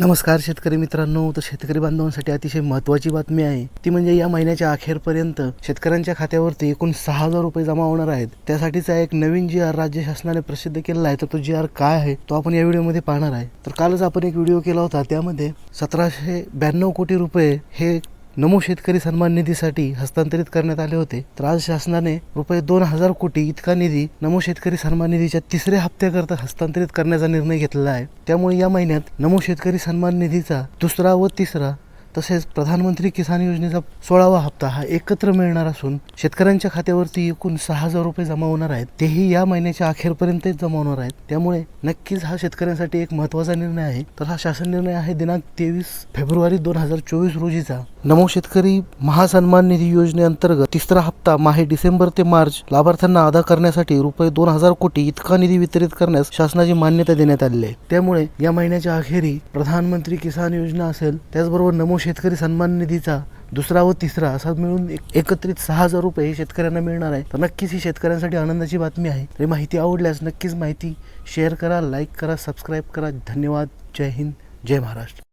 नमस्कार शेतकरी मित्रांनो तर शेतकरी बांधवांसाठी अतिशय महत्त्वाची बातमी आहे. ती म्हणजे या महिन्याच्या अखेरपर्यंत शेतकऱ्यांच्या खात्यावरती एकूण सहा हजार रुपये जमा होणार आहेत. त्यासाठीचा एक नवीन जी आर राज्य शासनाने प्रसिद्ध केलेला आहे. तर तो जी आर काय आहे तो आपण या व्हिडिओमध्ये पाहणार आहे. तर कालच आपण एक व्हिडिओ केला होता त्यामध्ये सतराशे ब्याण्णव कोटी रुपये हे नमो शेतकरी सन्मान निधीसाठी हस्तांतरित करण्यात आले होते. तर आज शासनाने रुपये दोन हजार कोटी इतका निधी नमो शेतकरी सन्मान निधीच्या तिसऱ्या हप्त्याकरता हस्तांतरित करण्याचा निर्णय घेतलेला आहे. त्यामुळे या महिन्यात नमो शेतकरी सन्मान निधीचा दुसरा व तिसरा तसेच प्रधानमंत्री किसान योजनेचा सोळावा हप्ता हा एकत्र मिळणार असून शेतकऱ्यांच्या खात्यावरती एकूण सहा हजार रुपये जमा होणार आहेत. तेही या महिन्याच्या अखेरपर्यंतच जमा होणार आहेत. त्यामुळे नक्कीच हा शेतकऱ्यांसाठी एक महत्त्वाचा निर्णय आहे. तर हा शासन निर्णय आहे दिनांक तेवीस फेब्रुवारी दोन हजार चोवीस रोजीचा. नमो शेतकरी महासन्मान निधी योजनेअंतर्गत तिसरा हप्ता माहे डिसेंबर ते मार्च लाभार्थ्यांना अदा करण्यासाठी रुपये दोन हजार कोटी इतका निधी वितरित करण्यास शासनाची मान्यता देण्यात आली आहे. त्यामुळे या महिन्याच्या अखेरी प्रधानमंत्री किसान योजना असेल त्याचबरोबर नमो शेतकरी सन्मान निधीचा दुसरा व तिसरा असा मिळून एक- एकत्रित सहा हजार रुपये हे शेतकऱ्यांना मिळणार आहे. तर नक्कीच ही शेतकऱ्यांसाठी आनंदाची बातमी आहे. तरी माहिती आवडल्यास नक्कीच माहिती शेअर करा लाईक करा सबस्क्राईब करा. धन्यवाद. जय हिंद. जय महाराष्ट्र.